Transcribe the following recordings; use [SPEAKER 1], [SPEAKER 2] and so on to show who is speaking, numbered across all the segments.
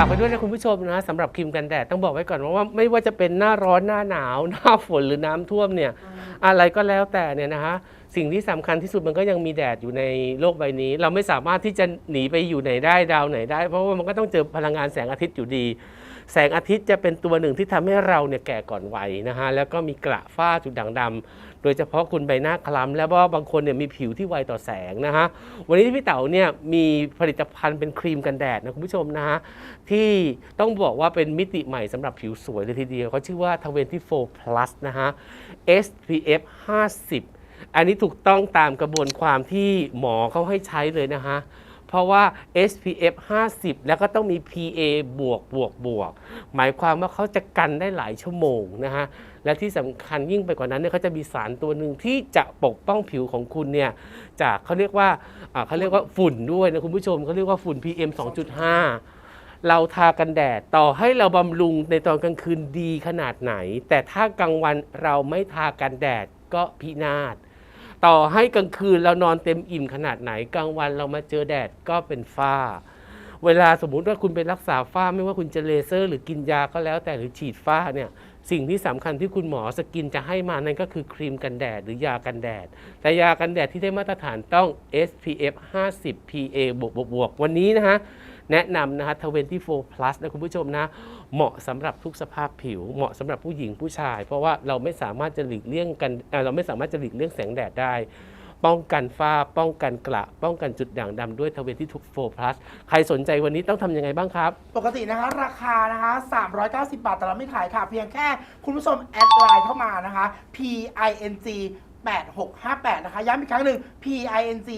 [SPEAKER 1] ากไปด้วยนะคุณผู้ชมนะสำหรับครีมกันแดดต้องบอกไว้ก่อนว่าไม่ว่าจะเป็นหน้าร้อนหน้าหนาว หน้าฝนหรือน้ำท่วมเนี่ย อะไรก็แล้วแต่เนี่ยนะคะ สิ่งที่สำคัญที่สุดมันก็ยังมีแดดอยู่ในโลกใบนี้ เราไม่สามารถที่จะหนีไปอยู่ไหนได้ดาวไหนได้ เพราะว่ามันก็ต้องเจอพลังงานแสงอาทิตย์อยู่ดี แสงอาทิตย์จะเป็นตัวหนึ่งที่ทำให้เราเนี่ยแก่ก่อนวัยนะฮะแล้วก็มีกระฝ้าจุดด่างดำโดยเฉพาะคุณใบหน้าคล้ำแล้วก็บางคนเนี่ยมีผิวที่ไวต่อแสงนะฮะวันนี้ที่พี่เต๋าเนี่ยมีผลิตภัณฑ์เป็นครีมกันแดดนะคุณผู้ชมนะฮะที่ต้องบอกว่าเป็นมิติใหม่สำหรับผิวสวยเลยทีเดียวเขาชื่อว่า 24 plus นะฮะ SPF 50 อันนี้ถูกต้องตามกระบวนความที่หมอเขาให้ใช้เลยนะฮะเพราะว่า SPF 50 แล้วก็ต้องมี PA บวกบวกบวก หมายความว่าเขาจะกันได้หลายชั่วโมงนะฮะและที่สำคัญยิ่งไปกว่านั้นเนี่ยเขาจะมีสารตัวหนึ่งที่จะปกป้องผิวของคุณเนี่ยจากเขาเรียกว่าอ่าเขาเรียกว่าฝุ่นด้วยนะคุณผู้ชมเขาเรียกว่าฝุ่น PM 2.5เราทากันแดดต่อให้เราบำรุงในตอนกลางคืนดีขนาดไหน แต่ถ้ากลางวันเราไม่ทากันแดดก็พินาศ ต่อให้กลางคืนเรานอนเต็มอิ่มขนาดไหนกลางวันเรามาเจอแดดก็เป็นฝ้า เวลาสมมุติว่าคุณไปรักษาฝ้าไม่ว่าคุณจะเลเซอร์ หรือกินยาก็แล้วแต่หรือฉีดฝ้าเนี่ยสิ่งที่สำคัญที่คุณหมอสกินจะให้มานั่นก็คือครีมกันแดดหรือยากันแดด แต่ยากันแดดที่ได้มาตรฐานต้อง SPF 50 PA บวกบวกบวกวันนี้นะฮะ แนะนำนะฮะ24 plus นะคุณผู้ชมนะ เหมาะสำหรับทุกสภาพผิว เหมาะสำหรับผู้หญิงผู้ชาย เพราะว่าเราไม่สามารถจะหลีกเลี่ยงกันเอ่อเราไม่สามารถจะหลีกเลี่ยงแสงแดดได้ ป้องกันฝ้า ป้องกันกระ ป้องกันจุดด่างดำด้วย24 plus ใครสนใจวันนี้ต้องทำยังไงบ้างครับ
[SPEAKER 2] ปกตินะคะ ราคานะคะ 390 บาท แต่เราไม่ขายค่ะ เพียงแค่คุณผู้ชมแอดไลน์เข้ามานะคะ P I N G 8658 นะคะ ย้ำอีกครั้งหนึ่ง P I N G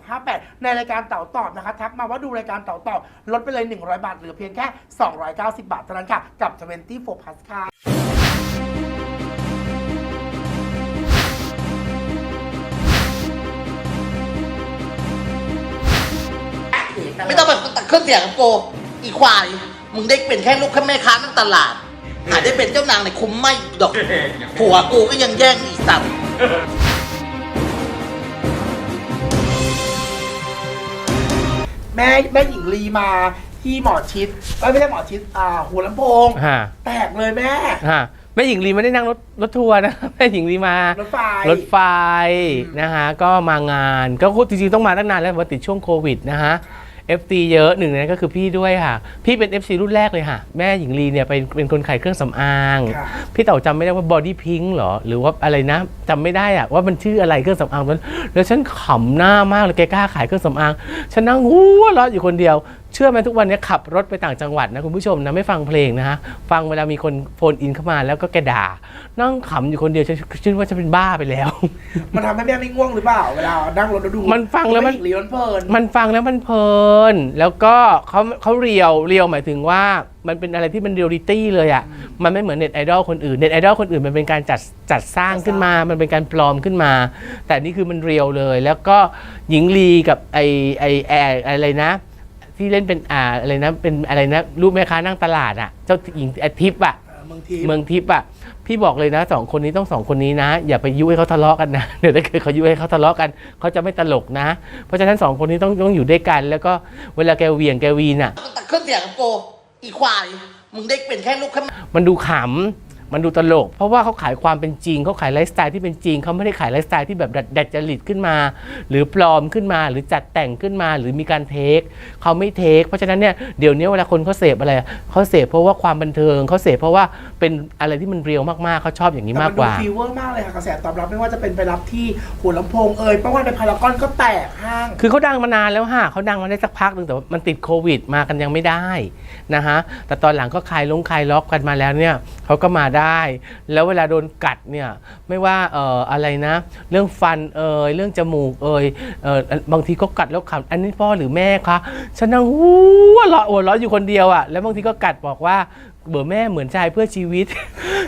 [SPEAKER 2] 8658 ในรายการเต่าตอบนะคะ ทักมาว่าดูรายการเต่าตอบ ลดไปเลย 100 บาท เหลือเพียงแค่ 290 บาทเท่านั้นค่ะ กับ 24 plus ค่ะ
[SPEAKER 3] ไม่ต้องแบบตัดเครื่องเสียงกับโก อีควาย มึงได้เป็นแค่ลูกแค่แม่ค้านั่งตลาดหาได้เป็นเจ้านางในคุ้มไม่ดอก ผัวกูก็ยังแย่งอีสัตว์
[SPEAKER 2] แม่แม่หญิงลีมาที่หมอชิดเอ้ยไม่ใช่หมอชิดอ่าหัวลำโพง
[SPEAKER 1] ฮะ
[SPEAKER 2] แตกเลยแม่
[SPEAKER 1] ฮะแม่หญิงลีไม่ได้นั่งรถรถทัวร์นะ แม่หญิงลีมาร
[SPEAKER 2] ถไฟ
[SPEAKER 1] รถไฟ
[SPEAKER 2] อืม
[SPEAKER 1] นะฮะก็มางานก็จริงๆต้องมาตั้งนานแล้วแต่ว่าติดช่วงโควิดนะฮะ FT เยอะหนึ่งในนั้นก็คือพี่ด้วยค่ะ พี่เป็น FC รุ่นแรกเลยค่ะ แม่หญิงลีเนี่ยเป็นเป็นคนขายเครื่องสำอาง
[SPEAKER 2] ค่ะ
[SPEAKER 1] พี่เต๋าจำไม่ได้ว่า body pink เหรอ หรือว่าอะไรนะจำไม่ได้อะว่ามันชื่ออะไรเครื่องสำอางนั้นแล้วฉันขำหน้ามากเลยแกกล้าขายเครื่องสำอาง ฉันนั่งหัวเราะอยู่คนเดียว เชื่อไหมทุกวันนี้ขับรถไปต่างจังหวัดนะคุณผู้ชมนะไม่ฟังเพลงนะฮะฟังเวลามีคนโฟนอินเข้ามาแล้วก็แกด่า นั่งขำอยู่คนเดียวฉันฉันว่าจะเป็นบ้าไปแล้ว
[SPEAKER 2] มันทำให้แม่ไม่ง่วงหรือเปล่าเวลานั่งรถแล้วดู
[SPEAKER 1] มันฟังแล้วมัน
[SPEAKER 2] หญิงลีมันเพลิน
[SPEAKER 1] มันฟังแล้วมันเพลิน แล้วก็เขาเขาเรียวเรียวหมายถึงว่ามันเป็นอะไรที่มันเรียลลิตี้เลยอะ่ะ มันไม่เหมือนเน็ตไอดอลคนอื่น เน็ตไอดอลคนอื่นมันเป็นการจัดจัดสร้างขึ้นมา มันเป็นการปลอมขึ้นมา แต่นี่คือมันเรียวเลย แล้วก็หญิงลีกับไอไอแอร์อะไรนะ ที่เล่นเป็นอ่าอะไรนะเป็นอะไรนะรูปแม่ค้านั่งตลาดอะ่ะ เจ้าหญิงอาทิพย์อะ
[SPEAKER 2] เออเมืองทิพย์
[SPEAKER 1] เมืองทิพย์อะพี่บอกเลยนะสองคนนี้ต้องสองคนนี้นะ อย่าไปยุให้เขาทะเลาะกันนะเดี๋ยวถ้าเกิดเขายุให้เขาทะเลาะกันเขาจะไม่ตลกนะ เพราะฉะนั้นสองคนนี้ต้องต้องอยู่ด้วยกัน แล้วก็เวลาแกเหวียงแกวีน่ะ
[SPEAKER 3] ตัดเครื่องเสียงกับโกอีควายมึงได้เป็นแค่ลูกแค่
[SPEAKER 1] มันดูขำ มันดูตลก เพราะว่าเขาขายความเป็นจริงเขาขายไลฟ์สไตล์ที่เป็นจริงเขาไม่ได้ขายไลฟ์สไตล์ที่แบบดัดดัดจริตขึ้นมา หรือปลอมขึ้นมาหรือจัดแต่งขึ้นมา หรือมีการเทคเขาไม่เทค เพราะฉะนั้นเนี่ยเดี๋ยวนี้เวลาคนเขาเสพอะไรเขาเสพเพราะว่าความบันเทิงเขาเสพเพราะว่าเป็นอะไรที่มันเรียวมากๆเขาชอบอย่างนี้
[SPEAKER 2] แต่
[SPEAKER 1] มากกว่า
[SPEAKER 2] นดูฟีเวอร์มากเลยค่ะกระแสตอบรับไม่ว่าจะเป็นไปรับที่หัวลำโพงเอ่ยเมื่อวานไปพารากอนก็แตกห้าง
[SPEAKER 1] คือเขาดังมานานแล้วฮะเขาดังมาได้สักพักหนึ่งแต่ว่ามันติดโควิดมากันยังไม่ได้นะฮะแต่ตอนหลังก็คลายลงคลายล็อกกันมาแล้วเนี่ยเขาก็มาได้ แล้วเวลาโดนกัดเนี่ยไม่ว่าเอ่ออะไรนะ เรื่องฟันเอ่ยเรื่องจมูกเอ่ยเอ่อบางทีก็กัดแล้วขำอันนี้พ่อหรือแม่คะฉันนั่งหัวเราะหัวเราะอยู่คนเดียวอะ่ะแล้วบางทีก็กัดบอกว่าเบอร์แม่เหมือนชายเพื่อชีวิต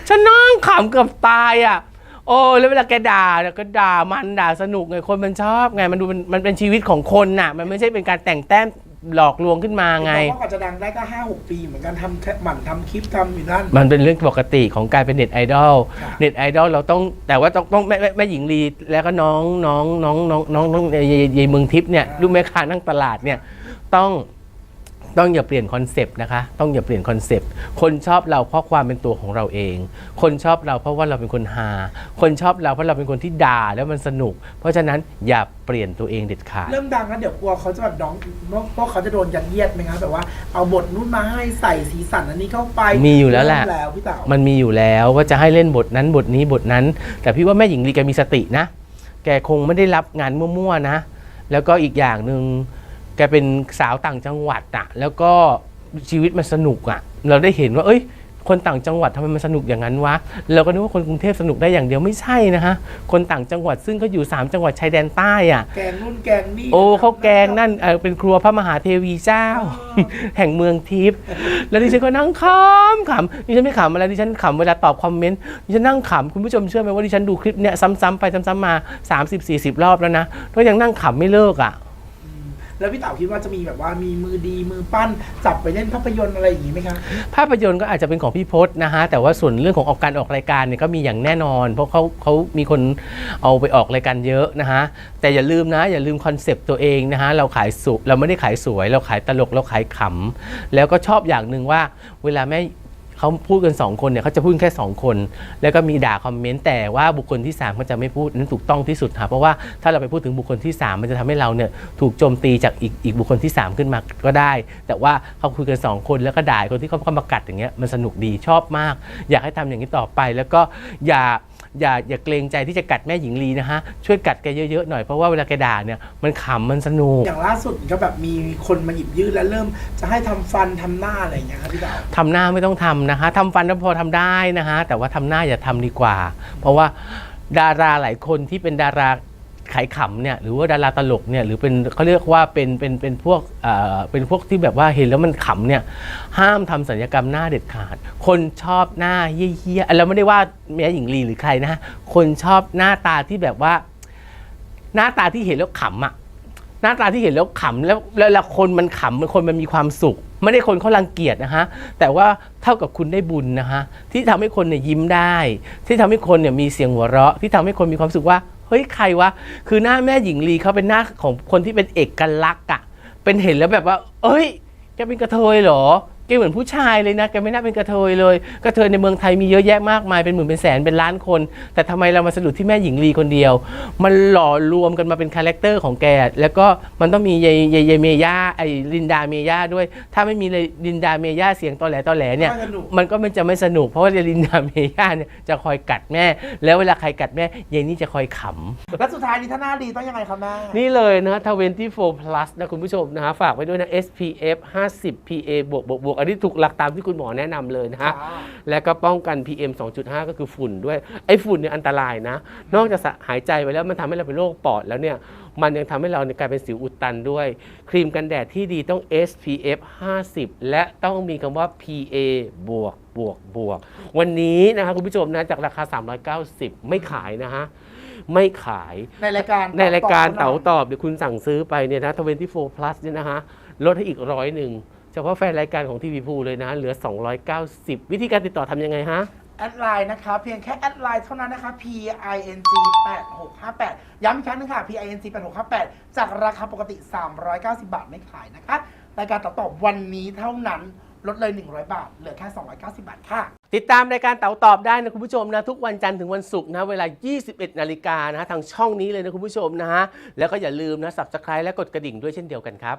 [SPEAKER 1] ฉันนั่งขำเกือบตายอะโอ้แล้วเวลาแกด่าเนี่ยก็ด่ามันด่าสนุกไงคนมันชอบไงมันดูเป็นมันเป็นชีวิตของคนน่ะ มันไม่ใช่เป็นการแต่งแต้ม หลอกลวงขึ้นมาไง
[SPEAKER 2] บอกว่ากว่าจะดังได้ก็ห้าหกปี เหมือนกันทำแค่หมั่นทำคลิปทำอยู่นั่น
[SPEAKER 1] มันเป็นเรื่องปกติของการเป็นเน็ตไอดอล
[SPEAKER 2] ค่ะ
[SPEAKER 1] เน็ตไอดอลเราต้องแต่ว่าต้องต้องแม่แม่แม่หญิงลีแล้วก็น้องน้องน้องน้องน้องน้องยายยายเมืองทิพย์เนี่ยลูกแม่ค้านั่งตลาดเนี่ยต้อง ต้องอย่าเปลี่ยนคอนเซปต์นะคะ ต้องอย่าเปลี่ยนคอนเซปต์ คนชอบเราเพราะความเป็นตัวของเราเอง คนชอบเราเพราะว่าเราเป็นคนฮา คนชอบเราเพราะเราเป็นคนที่ด่าแล้วมันสนุก เพราะฉะนั้นอย่าเปลี่ยนตัวเองเด็ดขาด
[SPEAKER 2] เริ่มดังแล้วเดี๋ยวกลัวเขาจะแบบน้องพวกเขาจะโดนยัดเยียดไหมครับแบบว่าเอาบทนู้นมาให้ใส่สีสันอันนี้เข้าไป
[SPEAKER 1] มีอยู่แล้วแหละ
[SPEAKER 2] เริ่มแล้วพี่เต๋า
[SPEAKER 1] มันมีอยู่แล้วว่าจะให้เล่นบทนั้นบทนี้บทนั้น แต่พี่ว่าแม่หญิงลีแกมีสตินะ แกคงไม่ได้รับงานมั่วๆนะ แล้วก็อีกอย่างหนึ่ง แกเป็นสาวต่างจังหวัดอะแล้วก็ชีวิตมันสนุกอะเราได้เห็นว่า เอ้ย คนต่างจังหวัดทำไมมันสนุกอย่างนั้นวะเราก็นึกว่าคนกรุงเทพสนุกได้อย่างเดียวไม่ใช่นะฮะคนต่างจังหวัดซึ่งก็อยู่ 3 จังหวัดชายแดนใต้อะ
[SPEAKER 2] แกงนู่นแกงนี่
[SPEAKER 1] โอ้เขาแกงนั่นเออเป็นครัวพระมหาเทวีเจ้า แห่งเมืองทิพย์แล้วดิฉันก็นั่งขำขำดิฉันไม่ขำอะไรดิฉันขำเวลาตอบคอมเมนต์ดิฉันนั่งขำคุณผู้ชมเชื่อไหมว่าดิฉันดูคลิปเนี้ยซ้ำๆไปซ้ำๆมา 30-40 รอบแล้วนะก็ยังนั่งขำไม่เลิกอะ
[SPEAKER 2] แล้วพี่เต๋าคิดว่าจะมีแบบว่ามีมือดีมือปั้นจับไปเล่นภาพยนตร์อะไรอย่างงี้ไหมคะ
[SPEAKER 1] ภาพยนตร์ก็อาจจะเป็นของพี่พศนะฮะแต่ว่าส่วนเรื่องของออกการออกรายการเนี่ยก็มีอย่างแน่นอน เพราะเขาเขามีคนเอาไปออกรายการเยอะนะฮะแต่อย่าลืมนะอย่าลืมคอนเซปต์ตัวเองนะฮะเราขายสุเราไม่ได้ขายสวย เราขายตลกเราขายขำแล้วก็ชอบอย่างหนึ่งว่าเวลาแม่ เขาพูดกัน 2 คนเนี่ยเขาจะพูดแค่ 2 คน แล้วก็มีด่าคอมเมนต์แต่ว่าบุคคลที่3เขาจะไม่พูดนั้นถูกต้องที่สุดค่ะเพราะว่าถ้าเราไปพูดถึงบุคคลที่ 3 มันจะทำให้เราเนี่ยถูกโจมตีจากอีกอีกบุคคลที่ 3 ขึ้นมาก็ได้ แต่ว่าเขาคุยกัน 2 คนแล้วก็ด่าคนที่เขาเข้ามากัดอย่างเงี้ยมันสนุกดีชอบมาก อยากให้ทำอย่างนี้ต่อไปแล้วก็อย่า อย่าอย่าเกรงใจที่จะกัดแม่หญิงลีนะฮะ ช่วยกัดแกเยอะๆหน่อยเพราะว่าเวลาแกด่าเนี่ยมันขำมันสนุก
[SPEAKER 2] อย่างล่าสุดก็แบบมีคนมาหยิบยื่นแล้วเริ่มจะให้ทำฟันทำหน้าอะไรอย่างเงี้ยครับพี่เต๋า
[SPEAKER 1] ทำหน้าไม่ต้องทำนะคะทำฟันก็พอทำได้นะคะแต่ว่าทำหน้าอย่าทำดีกว่า เพราะว่าดาราหลายคนที่เป็นดารา ขายขำเนี่ยหรือว่าดาราตลกเนี่ยหรือเป็นเขาเรียกว่าเป็นเป็นเป็นพวกเอ่อเป็นพวกที่แบบว่าเห็นแล้วมันขำเนี่ยห้ามทำศัลยกรรมหน้าเด็ดขาด คนชอบหน้าเยี่ยๆแล้วไม่ได้ว่าแม่หญิงลีหรือใครนะฮะคนชอบหน้าตาที่แบบว่า หน้าตาที่เห็นแล้วขำอะ หน้าตาที่เห็นแล้วขำแล้วแล้วแล้วคนมันขำมันคนมันมีความสุข ไม่ได้คนเขารังเกียจนะฮะแต่ว่าเท่ากับคุณได้บุญนะฮะที่ทำให้คนเนี่ยยิ้มได้ ที่ทำให้คนเนี่ยมีเสียงหัวเราะ ที่ทำให้คนมีความสุขว่า เฮ้ยใครวะ คือหน้าแม่หญิงลีเขาเป็นหน้าของคนที่เป็นเอกลักษณ์อะเป็นเห็นแล้วแบบว่า เอ้ยแกเป็นกระเทยเหรอ แกเหมือนผู้ชายเลยนะแกไม่น่าเป็นกระเทยเลยกระเทยในเมืองไทยมีเยอะแยะมากมายเป็นหมื่นเป็นแสนเป็นล้านคน แต่ทำไมเรามาสะดุดที่แม่หญิงลีคนเดียว มันหล่อรวมกันมาเป็นคาแรคเตอร์ของแกแล้วก็มันต้องมียายยายยายเมย่าไอ้ลินดาเมย่าด้วย ถ้าไม่มีเลยลินดาเมย่าเสียงตอแหลตอแหลเนี่ย
[SPEAKER 2] ไม่สนุก
[SPEAKER 1] มันก็มันจะไม่สนุก เพราะว่าลินดาเมย่าเนี่ยจะคอยกัดแม่ แล้วเวลาใครกัดแม่ยายนี่จะคอยขำ
[SPEAKER 2] แล้วสุดท้ายนี้ถ้าหน้าดีต้องยังไงครับแม่
[SPEAKER 1] นี่เลยนะ24 plus นะคุณผู้ชมนะฮะฝากไว้ด้วยนะ SPF 50 PA บวกบวกบวกอันนี้ถูกหลักตามที่คุณหมอแนะนำเลยนะฮะ
[SPEAKER 2] ค่ะ
[SPEAKER 1] และก็ป้องกัน PM 2.5 ก็คือฝุ่นด้วย ไอ้ฝุ่นเนี่ยอันตรายนะ นอกจากหายใจไปแล้วมันทำให้เราเป็นโรคปอดแล้วเนี่ย มันยังทำให้เราเนี่ยกลายเป็นสิวอุดตันด้วย ครีมกันแดดที่ดีต้อง SPF 50 และต้องมีคำว่า PA บวกบวกบวก วันนี้นะคะคุณผู้ชมนะจากราคา 390 ไม่ขายนะฮะ ไม่ขาย
[SPEAKER 2] ในรายการ
[SPEAKER 1] ในรายการ
[SPEAKER 2] ต
[SPEAKER 1] เต๋า
[SPEAKER 2] อบ
[SPEAKER 1] ตอบเดี๋ยวคุณสั่งซื้อไปเนี่ยนะ 24 plus เนี่ยนะฮะ ลดให้อีกร้อยหนึ่งเฉพาะแฟนรายการของทีวีพูเลยนะ เหลือ 290 วิธีการติดต่อทำยังไงฮะ
[SPEAKER 2] แอดไลน์นะคะ เพียงแค่แอดไลน์เท่านั้นนะคะ P I N G 8658 ย้ำอีกครั้งหนึงค่ะ P I N G 8658 จากราคาปกติ 390 บาทไม่ขายนะคะ รายการต่อตอบวันนี้เท่านั้นลดเลย 100 บาท เหลือแค่ 290 บาทค่ะ
[SPEAKER 1] ติดตามรายการเต๋าตอบได้นะคุณผู้ชมนะ ทุกวันจันทร์ถึงวันศุกร์นะ เวลา 21 นาฬิกานะทางช่องนี้เลยนะคุณผู้ชมนะฮะแล้วก็อย่าลืมนะ subscribe และกดกระดิ่งด้วยเช่นเดียวกันครับ